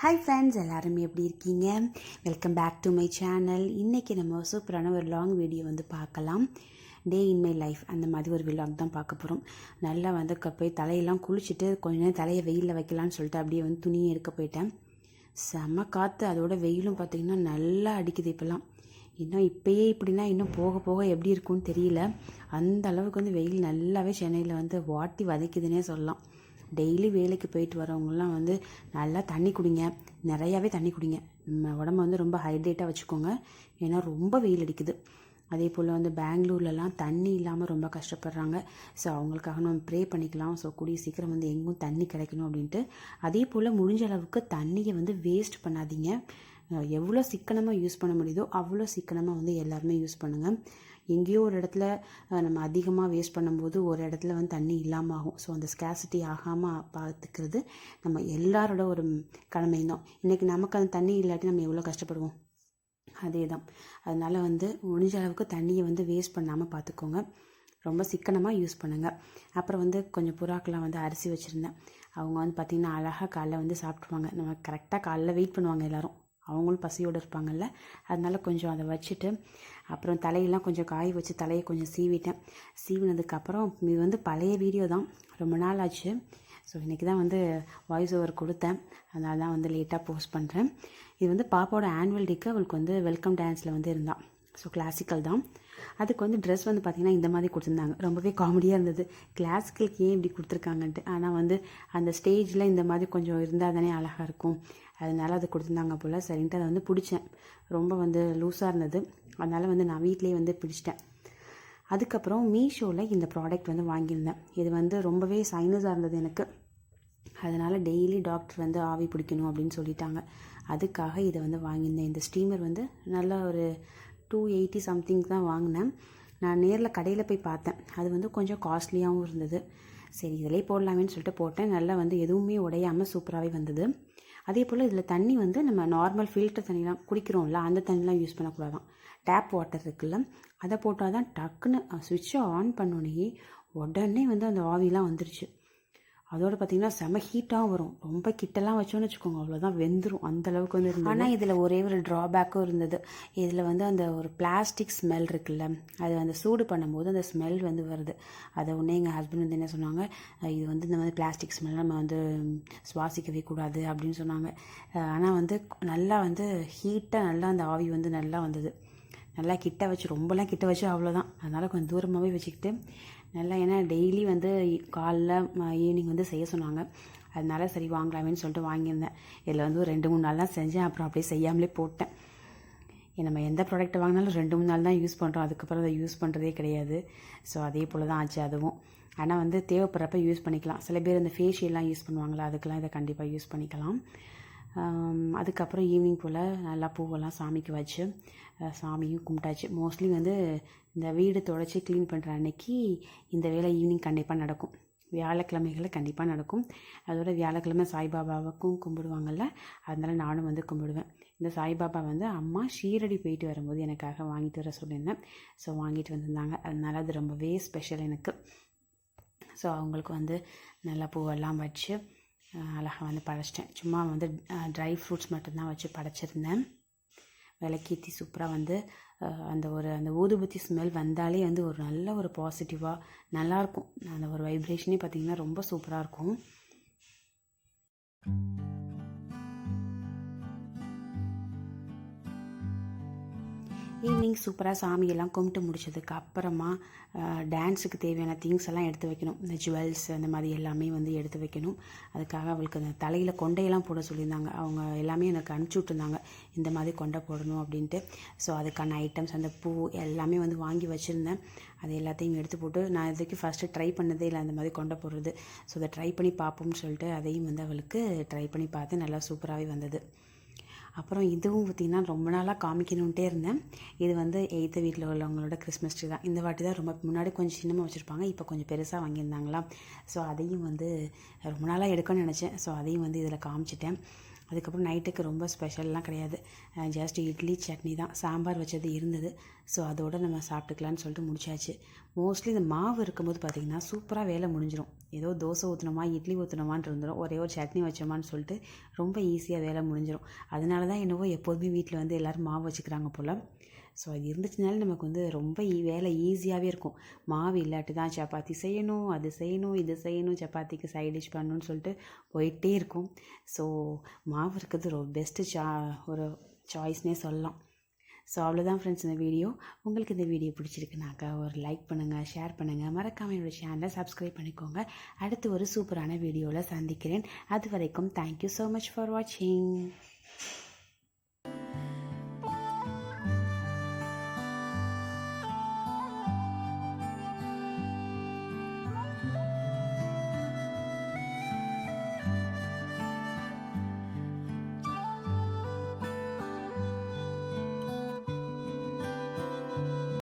Hi friends எல்லாருமே எப்படி இருக்கீங்க? Welcome back to my channel இன்றைக்கி நம்ம சூப்பரான ஒரு லாங் வீடியோ வந்து பார்க்கலாம். டே இன் மை லைஃப் அந்த மாதிரி ஒரு விலாக் தான் பார்க்க போகிறோம் நல்லா வந்து போய் தலையெல்லாம் குளிச்சுட்டு கொஞ்ச நேரம் தலையை வெயிலில் வைக்கலான்னு சொல்லிட்டு அப்படியே வந்து துணியை எடுக்க போயிட்டேன். செம்ம காற்று அதோட வெயிலும் பார்த்திங்கன்னா நல்லா அடிக்குது இப்போல்லாம். இன்னும் இப்போயே இப்படின்னா இன்னும் போக போக எப்படி இருக்கும்னு தெரியல. அந்த அளவுக்கு வந்து வெயில் நல்லாவே சென்னையில் வந்து வாட்டி வதைக்குதுன்னே சொல்லலாம். டெய்லி வேலைக்கு போயிட்டு வரவங்கலாம் வந்து நல்லா தண்ணி குடிங்க. நிறையாவே தண்ணி குடிங்க. நம்ம உடம்ப வந்து ரொம்ப ஹைட்ரேட்டாக வச்சுக்கோங்க. ஏன்னா ரொம்ப வெயில் அடிக்குது. அதே போல் வந்து பெங்களூர்லலாம் தண்ணி இல்லாமல் ரொம்ப கஷ்டப்படுறாங்க. ஸோ அவங்களுக்காக நம்ம ப்ரே பண்ணிக்கலாம். ஸோ கூடிய சீக்கிரம் வந்து எங்கும் தண்ணி கிடைக்கணும் அப்படின்ட்டு. அதே போல் முடிஞ்ச அளவுக்கு தண்ணியை வந்து வேஸ்ட் பண்ணாதீங்க. எவ்வளோ சிக்கனமாக யூஸ் பண்ண முடியுதோ அவ்வளோ சிக்கனமாக வந்து எல்லாருமே யூஸ் பண்ணுங்கள் எங்கேயோ ஒரு இடத்துல நம்ம அதிகமாக வேஸ்ட் பண்ணும்போது ஒரு இடத்துல வந்து தண்ணி இல்லாமல் ஆகும். ஸோ அந்த ஸ்கேசிட்டி ஆகாமல் பார்த்துக்கிறது நம்ம எல்லாரோட ஒரு கடமையும் தான். இன்றைக்கி நமக்கு அந்த தண்ணி இல்லாட்டி நம்ம எவ்வளோ கஷ்டப்படுவோம்? அதே தான் அதனால் வந்து முடிஞ்ச அளவுக்கு தண்ணியை வந்து வேஸ்ட் பண்ணாமல் பார்த்துக்கோங்க ரொம்ப சிக்கனமாக யூஸ் பண்ணுங்கள் அப்புறம் வந்து கொஞ்சம் புறாக்கெலாம் வந்து அரிசி வச்சுருந்தேன். அவங்க வந்து பார்த்திங்கன்னா அழகாக காலைல வந்து சாப்பிட்ருவாங்க நம்ம கரெக்டாக காலைல வெயிட் பண்ணுவாங்க எல்லோரும். அவங்களும் பசியோடு இருப்பாங்கல்ல. அதனால் கொஞ்சம் அதை வச்சுட்டு அப்புறம் தலையெல்லாம் கொஞ்சம் காய வச்சு தலையை கொஞ்சம் சீவிட்டேன். சீவினதுக்கப்புறம் இது வந்து பழைய வீடியோ தான். ரொம்ப நாள் ஆச்சு. ஸோ இன்றைக்கி தான் வந்து வாய்ஸ் ஓவர் கொடுத்தேன். அதனால தான் வந்து லேட்டாக போஸ்ட் பண்ணுறேன் இது வந்து பாப்பாவோட ஆனுவல் டேக்கு அவளுக்கு வந்து வெல்கம் டான்ஸில் வந்து இருந்தான். ஸோ கிளாசிக்கல் தான். அதுக்கு வந்து ட்ரெஸ் வந்து பார்த்திங்கன்னா இந்த மாதிரி கொடுத்துருந்தாங்க. ரொம்பவே காமெடியாக இருந்தது. கிளாசிக்கலுக்கு ஏன் இப்படி கொடுத்துருக்காங்கன்ட்டு. ஆனால் வந்து அந்த ஸ்டேஜில் இந்த மாதிரி கொஞ்சம் இருந்தால் தானே அழகாக இருக்கும். அதனால அது கொடுத்துருந்தாங்க போல். சரின்ட்டு அதை வந்து பிடிச்சேன். ரொம்ப வந்து லூஸாக இருந்தது. அதனால் வந்து நான் வீட்டிலேயே வந்து பிடிச்சிட்டேன். அதுக்கப்புறம் மீஷோவில் இந்த ப்ராடக்ட் வந்து வாங்கியிருந்தேன். இது வந்து ரொம்பவே சைனஸாக இருந்தது எனக்கு. அதனால் டெய்லி டாக்டர் வந்து ஆவி பிடிக்கணும் அப்படின்னு சொல்லிட்டாங்க. அதுக்காக இதை வந்து வாங்கியிருந்தேன். இந்த ஸ்டீமர் வந்து நல்ல ஒரு டூ எயிட்டி சம்திங் தான் வாங்கினேன். நான் நேரில் கடையில் போய் பார்த்தேன். அது வந்து கொஞ்சம் காஸ்ட்லியாகவும் இருந்தது. சரி இதிலே போடலாமேன்னு சொல்லிட்டு போட்டேன். நல்லா வந்து எதுவுமே உடையாமல் சூப்பராகவே வந்தது. அதே போல் இதில் தண்ணி வந்து நம்ம நார்மல் ஃபில்டர் தண்ணிலாம் குடிக்கிறோம்ல அந்த தண்ணிலாம் யூஸ் பண்ணக்கூடாதான். டேப் வாட்டர் இருக்குல்ல அதை போட்டால் தான் டக்குன்னு சுவிட்சை ஆன் பண்ணோடனே உடனே வந்து அந்த ஆவிலாம் வந்துருச்சு. அதோட பார்த்தீங்கன்னா செம ஹீட்டாகவும் வரும். ரொம்ப கிட்டலாம் வச்சோன்னு வச்சுக்கோங்க. அவ்வளோதான் வெந்துடும் அந்தளவுக்கு வந்து இருந்தது. ஆனால் இதில் ஒரே ஒரு ட்ராபேக்கும் இருந்தது. இதில் வந்து அந்த ஒரு பிளாஸ்டிக் ஸ்மெல் இருக்குல்ல அது அந்த சூடு பண்ணும்போது அந்த ஸ்மெல் வந்து வருது. அதை உடனே எங்கள் ஹஸ்பண்ட் வந்து என்ன சொன்னாங்க? இது வந்து இந்த மாதிரி பிளாஸ்டிக் ஸ்மெல் நம்ம வந்து சுவாசிக்கவே கூடாது அப்படின்னு சொன்னாங்க. ஆனால் வந்து நல்லா வந்து ஹீட்டாக நல்லா அந்த ஆவி வந்து நல்லா வந்தது. நல்லா கிட்ட வச்சு ரொம்பலாம் கிட்ட வச்சு அவ்வளோதான் அதனால் கொஞ்சம் தூரமாகவே வச்சுக்கிட்டு நல்லா ஏன்னா டெய்லி வந்து காலைல ஈவினிங் வந்து செய்ய சொன்னாங்க. அதனால சரி வாங்கலாமேன்னு சொல்லிட்டு வாங்கியிருந்தேன். இதில் வந்து ஒரு ரெண்டு மூணு நாள் தான் செஞ்சேன். அப்புறம் அப்படியே செய்யாமலே போட்டேன். நம்ம எந்த ப்ராடக்ட் வாங்கினாலும் ரெண்டு மூணு நாள் தான் யூஸ் பண்ணுறோம் அதுக்கப்புறம் அதை யூஸ் பண்ணுறதே கிடையாது. ஸோ அதே போல் தான் ஆச்சு அதுவும். ஆனால் வந்து தேவைப்படுறப்ப யூஸ் பண்ணிக்கலாம். சில பேர் இந்த ஃபேஷியல்லாம் யூஸ் பண்ணுவாங்களா அதுக்கெல்லாம் இதை கண்டிப்பாக யூஸ் பண்ணிக்கலாம். அதுக்கப்புறம் ஈவினிங் போல் நல்லா பூவெல்லாம் சாமிக்கு வச்சு சாமியும் கும்பிட்டாச்சு. மோஸ்ட்லி வந்து இந்த வீடு தொடச்சி க்ளீன் பண்ணுற அன்னைக்கு இந்த வேலை ஈவினிங் கண்டிப்பாக நடக்கும். வியாழக்கிழமைகளில் கண்டிப்பாக நடக்கும். அதோட வியாழக்கிழமை சாய்பாபாவுக்கும் கும்பிடுவாங்கள்ல அதனால் நானும் வந்து கும்பிடுவேன். இந்த சாய்பாபா வந்து அம்மா ஷீரடி போயிட்டு வரும்போது எனக்காக வாங்கிட்டு வர சொல்லியிருந்தேன். ஸோ வாங்கிட்டு வந்திருந்தாங்க. அதனால அது ரொம்பவே ஸ்பெஷல் எனக்கு. ஸோ அவங்களுக்கு வந்து நல்லா பூவெல்லாம் வச்சு அழகாக வந்து படைச்சிட்டேன். சும்மா வந்து ட்ரை ஃப்ரூட்ஸ் மட்டும்தான் வச்சு படைச்சிருந்தேன். விளக்கேற்றி சூப்பராக வந்து அந்த ஒரு அந்த ஊதுபத்தி ஸ்மெல் வந்தாலே வந்து ஒரு நல்ல ஒரு பாசிட்டிவாக நல்லாயிருக்கும் அந்த ஒரு வைப்ரேஷனே பார்த்திங்கன்னா ரொம்ப சூப்பராக இருக்கும். ஈவினிங் சூப்பராக சாமியெல்லாம் கும்பிட்டு முடிச்சதுக்கு அப்புறமா டான்ஸுக்கு தேவையான திங்ஸ் எல்லாம் எடுத்து வைக்கணும். இந்த ஜுவல்ஸ் அந்த மாதிரி எல்லாமே வந்து எடுத்து வைக்கணும். அதுக்காக அவளுக்கு அந்த தலையில் கொண்டையெல்லாம் போட சொல்லியிருந்தாங்க. அவங்க எல்லாமே எனக்கு அனுப்பிச்சி விட்டுருந்தாங்க. இந்த மாதிரி கொண்டை போடணும் அப்படின்ட்டு. ஸோ அதுக்கான ஐட்டம்ஸ் அந்த பூ எல்லாமே வந்து வாங்கி வச்சுருந்தேன். அது எல்லாத்தையும் எடுத்து போட்டு நான் இதுக்கு ஃபஸ்ட்டு ட்ரை பண்ணதே இல்லை அந்த மாதிரி கொண்டை போடுறது. ஸோ அதை ட்ரை பண்ணி பார்ப்போம்னு சொல்லிட்டு அதையும் வந்து அவளுக்கு ட்ரை பண்ணி பார்த்து நல்லா சூப்பராகவே வந்தது. அப்புறம் இதுவும் பார்த்திங்கன்னா ரொம்ப நாளாக காமிக்கணுன்ட்டே இருந்தேன். இது வந்து எய்த்த வீட்டில் உள்ளவங்களோட கிறிஸ்மஸ் ட்ரீ தான். இந்த வாட்டி தான் ரொம்ப முன்னாடி கொஞ்சம் சின்னமாக வச்சுருப்பாங்க. இப்போ கொஞ்சம் பெருசாக வாங்கியிருந்தாங்களா ஸோ அதையும் வந்து ரொம்ப நாளாக எடுக்கணும்னு நினச்சேன். ஸோ அதையும் வந்து இதில் காமிச்சிட்டேன். அதுக்கப்புறம் நைட்டுக்கு ரொம்ப ஸ்பெஷல்லாம் கிடையாது. ஜஸ்ட் இட்லி சட்னி தான். சாம்பார் வச்சது இருந்தது. ஸோ அதோடு நம்ம சாப்பிட்டுக்கலான்னு சொல்லிட்டு முடிச்சாச்சு. மோஸ்ட்லி இந்த மாவு இருக்கும்போது பார்த்திங்கன்னா சூப்பராக வேலை முடிஞ்சிடும் ஏதோ தோசை ஊற்றணுமா இட்லி ஊற்றணுமான்னு இருந்துடும் ஒரே ஒரு சட்னி வச்சோமான்னு சொல்லிட்டு ரொம்ப ஈஸியாக வேலை முடிஞ்சிடும் அதனால தான் என்னவோ எப்போதுமே வீட்டில் வந்து எல்லோரும் மாவு வச்சுக்கிறாங்க போல். ஸோ அது இருந்துச்சுனாலே நமக்கு வந்து ரொம்ப வேலை ஈஸியாகவே இருக்கும். மாவு இல்லாட்டி தான் சப்பாத்தி செய்யணும் அது செய்யணும் இது செய்யணும் சப்பாத்திக்கு சைட் டிஷ் பண்ணணும்னு சொல்லிட்டு போயிட்டே இருக்கும். ஸோ மாவு இருக்கிறது ரொம்ப பெஸ்ட்டு சா ஒரு சாய்ஸ்னே சொல்லலாம். ஸோ அவ்வளோதான் ஃப்ரெண்ட்ஸ் இந்த வீடியோ உங்களுக்கு இந்த வீடியோ பிடிச்சிருக்குனாக்கா ஒரு லைக் பண்ணுங்கள் ஷேர் பண்ணுங்கள் மறக்காமல் என்னோடய சேனலை சப்ஸ்கிரைப் பண்ணிக்கோங்க. அடுத்து ஒரு சூப்பரான வீடியோவில் சந்திக்கிறேன். அது வரைக்கும் தேங்க்யூ ஸோ மச் ஃபார் வாட்சிங்